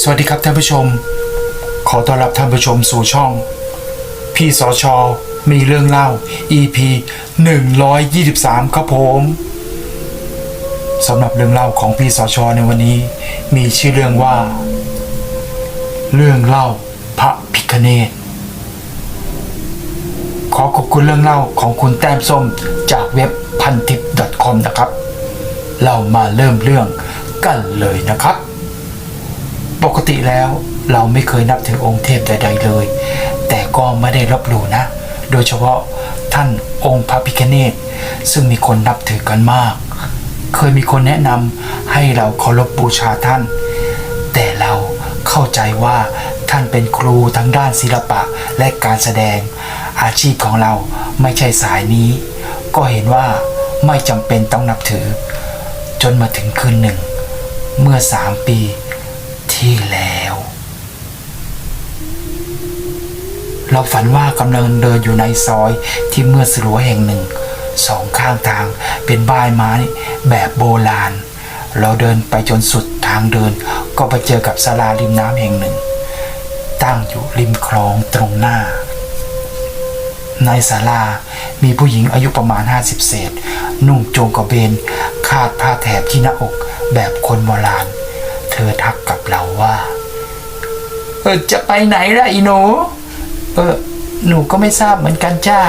สวัสดีครับท่านผู้ชม ขอต้อนรับท่านผู้ชมสู่ช่อง พี่สอชอมีเรื่องเล่า EP 123 ครับผมสำหรับเรื่องเล่าของพี่สอชอในวันนี้ มีชื่อเรื่องว่า เรื่องเล่าพระพิคเนตขอขอบคุณเรื่องเล่าของคุณแต้มส้มจากเว็บพันทิป .com นะครับ เรามาเริ่มเรื่อง กันเลยนะครับ ปกติแล้วเราไม่เคยนับถือองค์เทพใด ๆเลย แต่ก็ไม่ได้ลบหลู่นะ โดยเฉพาะท่านองค์พระพิฆเนศซึ่งมีคนนับถือกันมาก เคยมีคนแนะนำให้เราเคารพบูชาท่าน แต่เราเข้าใจว่าท่านเป็นครูทั้งด้านศิลปะและการแสดง อาชีพของเราไม่ใช่สายนี้ ก็เห็นว่าไม่จำเป็นต้องนับถือ จนมาถึงคืนหนึ่ง เมื่อสามปีที่แล้ว เราฝันว่ากำลังเดินอยู่ในซอยที่เมื่อสลัวแห่งหนึ่ง สองข้างทางเป็นบ้านไม้แบบโบราณ เราเดินไปจนสุดทางเดิน ก็ไปเจอกับศาลาริมน้ำแห่งหนึ่ง ตั้งอยู่ริมคลองตรงหน้า ในศาลามีผู้หญิงอายุประมาณ 50 เศษ นุ่งโจงกระเบนคาดผ้าแถบที่หน้าอก แบบคนโบราณ เธอทักกับเราว่า เออจะไปไหนล่ะอีหนูเออหนูก็ไม่ทราบเหมือนกันจ้า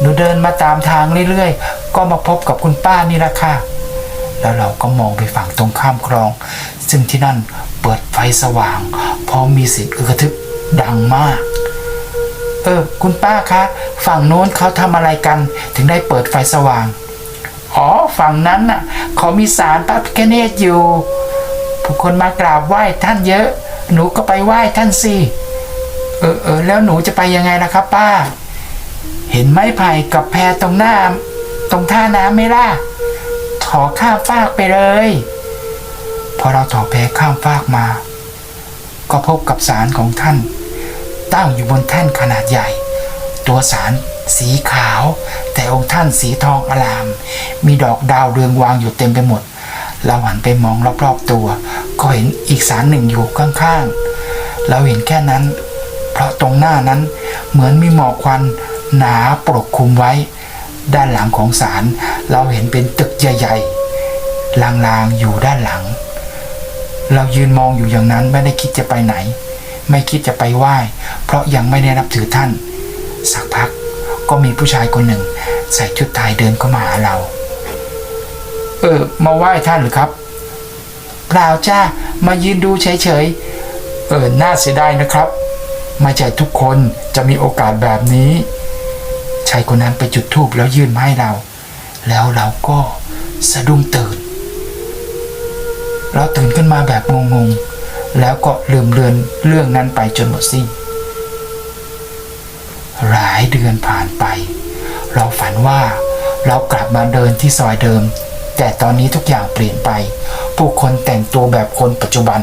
หนูเดินมาตามทางเรื่อยๆ ก็มาพบกับคุณป้านี่ละค่ะ แล้วเราก็มองไปฝั่งตรงข้ามคลอง ซึ่งที่นั่นเปิดไฟสว่าง พร้อมมีเสียงกระทึกดังมาก เออ คุณป้าคะ ฝั่งโน้นเขาทำอะไรกัน ถึงได้เปิดไฟสว่าง อ๋อฝั่งนั้นน่ะเขามีสารพระพิฆเนศอยู่ ผู้คนมากราบไหว้ท่านเยอะ หนูก็ไปไหว้ท่านสิเออเออแล้วหนูจะไปยังไงล่ะครับ ป้า เห็นไม้ไผ่กับแพตรงหน้า ตรงท่าน้ำไหมล่ะถอข้ามฟากไปเลย พอเราถอแพข้ามฟากมา ก็พบกับสารของท่าน ตั้งอยู่บนแท่นขนาดใหญ่ ตัวสาร สีขาว แต่องค์ท่านสีทองอลาม มีดอกดาวเรืองวางอยู่เต็มไปหมด เราหันไปมองรอบๆตัว ก็เห็นอีกสารหนึ่งอยู่ข้างๆ เราเห็นแค่นั้น เพราะตรงหน้านั้นเหมือนมีหมอกควันหนาปกคลุมไว้ ด้านหลังของศาลเราเห็นเป็นตึกใหญ่ๆ ลางๆอยู่ด้านหลัง เรายืนมองอยู่อย่างนั้นไม่ได้คิดจะไปไหน ไม่คิดจะไปไหว้ เพราะยังไม่ได้นับถือท่าน สักพัก ก็มีผู้ชายคนหนึ่ง ใส่ชุดไทยเดินเข้ามาหาเรา เออ มาไหว้ท่านหรือครับเปล่าจ้ามายืนดูเฉยๆ เออ น่าเสียดายนะครับ ไม่ใช่ทุกคนจะมีโอกาสแบบนี้ชายคนนั้นไปจุดธูปแล้วยื่นมาให้เรา แล้วเราก็สะดุ้งตื่น เราตื่นขึ้นมาแบบงงๆ แล้วก็ลืมเลือนเรื่องนั้นไปจนหมดสิ้น หลายเดือนผ่านไป เราฝันว่าเรากลับมาเดินที่ซอยเดิม แต่ตอนนี้ทุกอย่างเปลี่ยนไป ผู้คนแต่งตัวแบบคนปัจจุบัน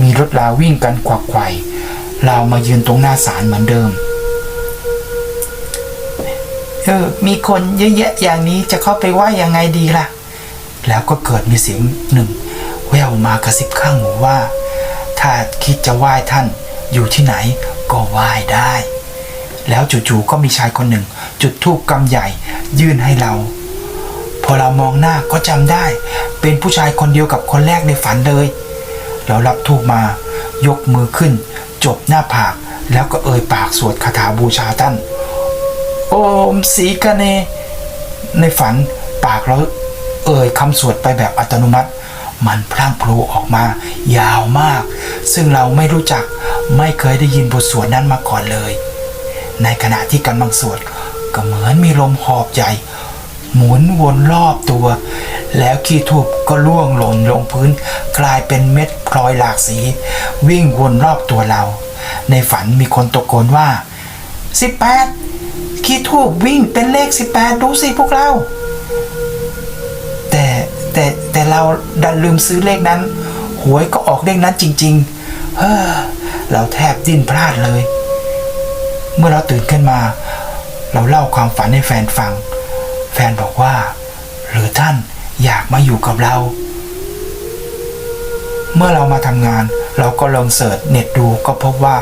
มีรถลาวิ่งกันควักไขว่เรามายืนตรงหน้าศาลเหมือนเดิมเออมีคนเยอะแยะอย่างนี้จะเข้าไปไหว่ายังไงดีล่ะ แล้วก็เกิดมีเสียงหนึ่ง แววมากระซิบข้างหูว่า ถ้าคิดจะไหว้ท่านอยู่ที่ไหนก็ไหว้ได้ แล้วจู่ๆก็มีชายคนหนึ่ง จุดธูปกำใหญ่ ยื่นให้เรา พอเรามองหน้าก็จำได้ เป็นผู้ชายคนเดียวกับคนแรกในฝันเลย เรารับธูปมา ยกมือขึ้น จบหน้าผาก แล้วก็เอ่ยปากสวดคาถาบูชาท่าน โอมสีกะเน ในฝันปากเราเอ่ยคำสวดไปแบบอัตโนมัติ มันพลั่งพลูออกมา ยาวมาก ซึ่งเราไม่รู้จักไม่เคยได้ยินบทสวดนั้นมาก่อนเลย ในขณะที่กำลังสวดก็เหมือนมีลมหอบใหญ่หมุนวนรอบตัว แล้วขี้ทูบก็ล่วงหล่นลงพื้น กลายเป็นเม็ดพลอยหลากสี วิ่งวนรอบตัวเรา ในฝันมีคนตะโกนว่า 18 ขี้ทูบวิ่งเป็นเลข 18 ดูสิพวกเรา แต่แต่แต่เราดันลืมซื้อเลขนั้น หวยก็ออกเลขนั้นจริง ๆ เฮ้อเราแทบดิ้นพลาดเลย เมื่อเราตื่นขึ้นมา เราเล่าความฝันให้แฟนฟัง แฟนบอกว่า หรือท่านอยากมาอยู่กับเรา เมื่อเรามาทำงาน เราก็ลองเสิร์ชเน็ตดูก็พบว่า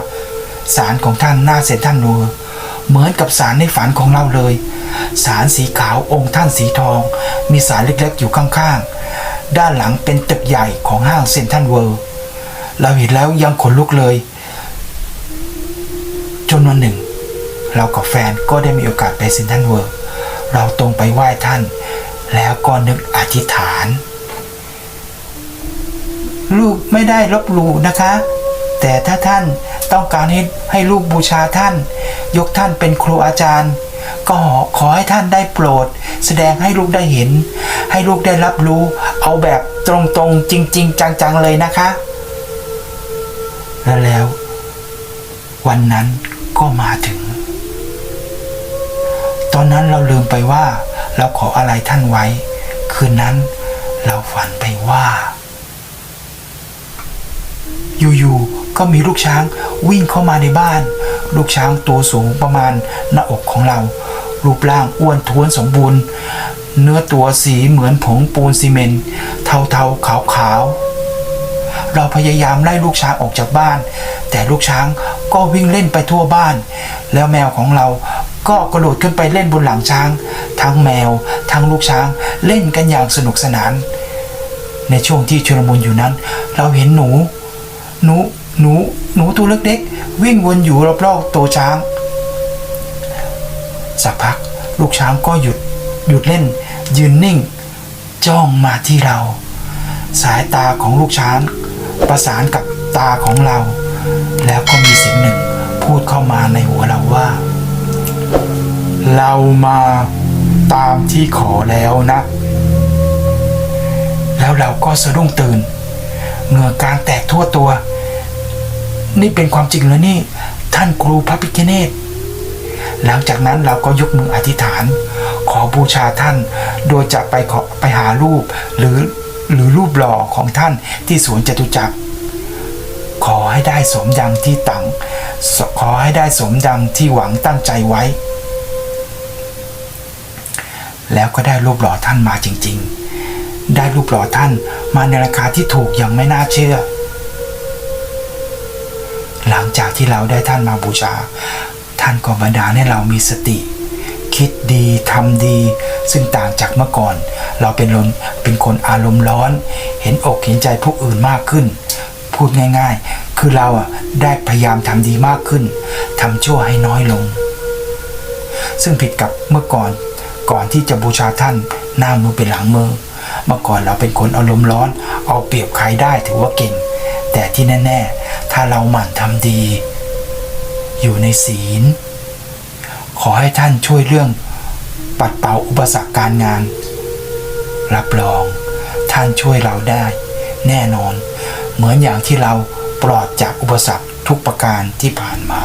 สารของท่านหน้าเซนทรันเวอร์เหมือนกับสารในฝันของเราเลย สารสีขาวองค์ท่านสีทอง มีสารเล็กๆอยู่ข้างๆ ด้านหลังเป็นตึกใหญ่ของห้างเซนทรันเวิลด์เราเห็นแล้วยังขนลุกเลย จนวันหนึ่ง เรากับแฟนก็ได้มีโอกาสไปเซนทันเวิลด์เราตรงไปไหว้ท่าน แล้วก็นึกอธิษฐาน ลูกไม่ได้ลบหลู่นะคะ แต่ถ้าท่านต้องการให้ให้ลูกบูชาท่าน ยกท่านเป็นครูอาจารย์ ก็ขอให้ท่านได้โปรด แสดงให้ลูกได้เห็น ให้ลูกได้รับรู้ เอาแบบตรงๆจริง ๆ จังๆเลยนะคะ และแล้ววันนั้นก็มาถึง ตอนนั้นเราลืมไปว่า เราขออะไรท่านไว้ คืนนั้นเราฝันไปว่า อยู่ๆก็มีลูกช้างวิ่งเข้ามาในบ้าน ลูกช้างตัวสูงประมาณหน้าอกของเรา รูปร่างอ้วนท้วนสมบูรณ์ เนื้อตัวสีเหมือนผงปูนซีเมนต์เทาๆขาวๆ เราพยายามไล่ลูกช้างออกจากบ้าน แต่ลูกช้างก็วิ่งเล่นไปทั่วบ้าน แล้วแมวของเรา ก็กระโดดขึ้นไปเล่นบนหลังช้าง ทั้งแมว ทั้งลูกช้างเล่นกันอย่างสนุกสนาน ในช่วงที่ชุลมุนอยู่นั้น เราเห็นหนู หนู หนู หนูตัวเล็กๆวิ่งวนอยู่รอบๆตัวช้าง สักพักลูกช้างก็หยุดหยุดเล่น ยืนนิ่ง จ้องมาที่เรา สายตาของลูกช้าง ประสานกับตาของเรา แล้วก็มีเสียงหนึ่งพูดเข้ามาในหัวเราว่า เรามาตามที่ขอแล้วนะ แล้วเราก็สะดุ้งตื่นเหงื่อกลางแตกทั่วตัว นี่เป็นความจริงแล้วนี่ ท่านครูพระพิฆเนศหลังจากนั้นเราก็ยกมืออธิษฐาน ขอบูชาท่าน โดยจะไปขอไปหารูปหรือหรือรูปหล่อของท่านที่สวนจตุจักร ขอให้ได้สมดังที่ตั้งขอให้ได้สมดังที่หวังตั้งใจไว้ แล้วก็ได้รูปหล่อท่านมาจริง ๆ ได้รูปหล่อท่านมาในราคาที่ถูกอย่างไม่น่าเชื่อ หลังจากที่เราได้ท่านมาบูชา ท่านก็บันดาลให้เรามีสติ คิดดีทำดี ซึ่งต่างจากเมื่อก่อน เราเป็นลนเป็นคนอารมณ์ร้อน เห็นอกเห็นใจผู้อื่นมากขึ้น พูดง่ายๆ คือเราอะได้พยายามทำดีมากขึ้นทำชั่วให้น้อยลง ซึ่งผิดกับเมื่อก่อน ก่อนที่จะบูชาท่านหน้ามือเป็นหลังมือ เมื่อก่อนเราเป็นคนอารมณ์ร้อน เอาเปรียบใครได้ถือว่าเก่ง แต่ที่แน่ ๆ ถ้าเราหมั่นทำดี อยู่ในศีล ขอให้ท่านช่วยเรื่องปัดเป่าอุปสรรคการงาน รับรอง ท่านช่วยเราได้ แน่นอน เหมือนอย่างที่เราปลอดจากอุปสรรคทุกประการที่ผ่านมา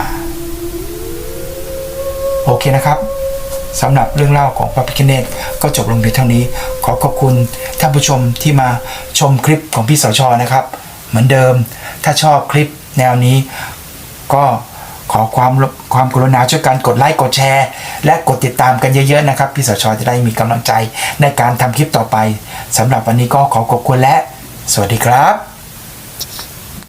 โอเคนะครับ สำหรับเรื่องเล่าของพระพิคเนตก็จบลงเพียงเท่านี้ ขอขอบคุณท่านผู้ชมที่มาชมคลิปของพี่สชนะครับ เหมือนเดิมถ้าชอบคลิปแนวนี้ ก็ขอความความกรุณาช่วยกันกดไลค์กดแชร์ และกดติดตามกันเยอะๆนะครับ พี่สชจะได้มีกำลังใจในการทำคลิปต่อไปสำหรับวันนี้ก็ขอขอบคุณและ สวัสดีครับ